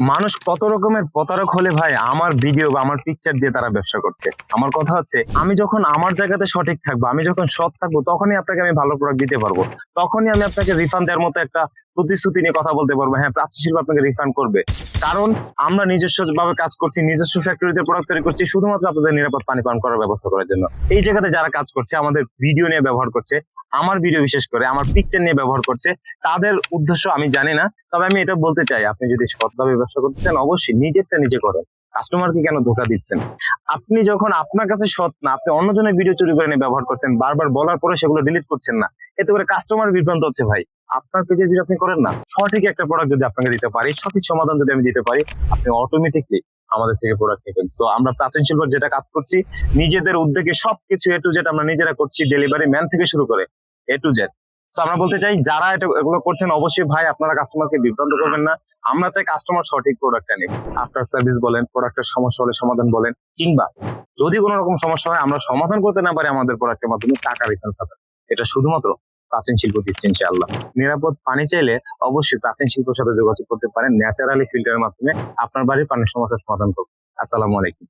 মানুষ কত রকমের প্রতারক হলে ভাই আমার ভিডিও বা আমার পিকচার দিয়ে তারা ব্যবসা করছে। আমার কথা হচ্ছে, আমি যখন আমার জায়গাতে সঠিক থাকব, আমি যখন সৎ থাকব, তখনই আপনাকে আমি ভালো প্রোডাক্ট দিতে পারব। তখনই আমি আপনাকে রিফান্ড দেওয়ার মতো একটা প্রতিশ্রুতি নিয়ে কথা বলতে পারব। হ্যাঁ প্রাচ্য শিল্প আপনাকে রিফান্ড করবে। কারণ আমরা নিজস্ব ভাবে কাজ করছি, নিজস্ব ফ্যাক্টরিতে প্রোডাক্ট তৈরি করছি, শুধুমাত্র আপনাদের নিরাপদ পানি পান করার ব্যবস্থা করার জন্য। এই জায়গাতে যারা কাজ করছে, আমাদের ভিডিও নিয়ে ব্যবহার করছে আমার ভিডিও বিশেষ করে, আমার পিকচার নিয়ে ব্যবহার করছে, তাদের উদ্দেশ্য আমি জানি না, তবে আমি এটা বলতে চাই, আপনি যদি সৎভাবে ব্যবসা করতে চান, অবশ্যই নিজেরটা নিজে করেন। কাস্টমারকে কেন ধোকা দিচ্ছেন? আপনি যখন আপনার কাছে সৎ না, আপনি অন্যজনের ভিডিও চুরি করে নিয়ে ব্যবহার করছেন, বারবার বলার পরে সেগুলো ডিলিট করছেন না, এতে করে কাস্টমার বিভ্রান্ত হচ্ছে ভাই। আপনার পেজের ভিডিও আপনি করেন না। সঠিক একটা প্রোডাক্ট যদি আপনাকে দিতে পারি, সঠিক সমাধান যদি আমি দিতে পারি, আপনি অটোমেটিকলি আমাদের থেকে প্রোডাক্ট নেবেন। সো আমরা প্রাচীন শিল্প যেটা কাজ করছি, নিজেদের উদ্যোগে সবকিছু এ যেটা আমরা নিজেরা করছি ডেলিভারি ম্যান থেকে শুরু করে। এ টু জেড তো আমরা বলতে চাই, যারা এটা, এগুলো করছেন, অবশ্যই ভাই, আপনারা কাস্টমারকে বিভ্রান্ত করবেন না। আমরা চাই কাস্টমার সঠিক প্রোডাক্টটা নিক। আফটার সার্ভিস বলেন প্রোডাক্টের সমস্যা হলে সমাধান বলেন, কিংবা যদি কোনো রকম সমস্যা হয়, আমরা সমাধান করতে না পারি আমাদের প্রোডাক্টের মাধ্যমে, টাকা রিটার্ন পাবেন এটা শুধুমাত্র প্রাচীন শিল্প দিচ্ছে ইনশাআল্লাহ। নিরাপদ পানি চাইলে অবশ্যই প্রাচীন শিল্পের সাথে যোগাযোগ করতে পারেন। ন্যাচারালি ফিল্টারের মাধ্যমে আপনার বাড়ির পানির সমস্যার সমাধান করুন। আসসালামু আলাইকুম।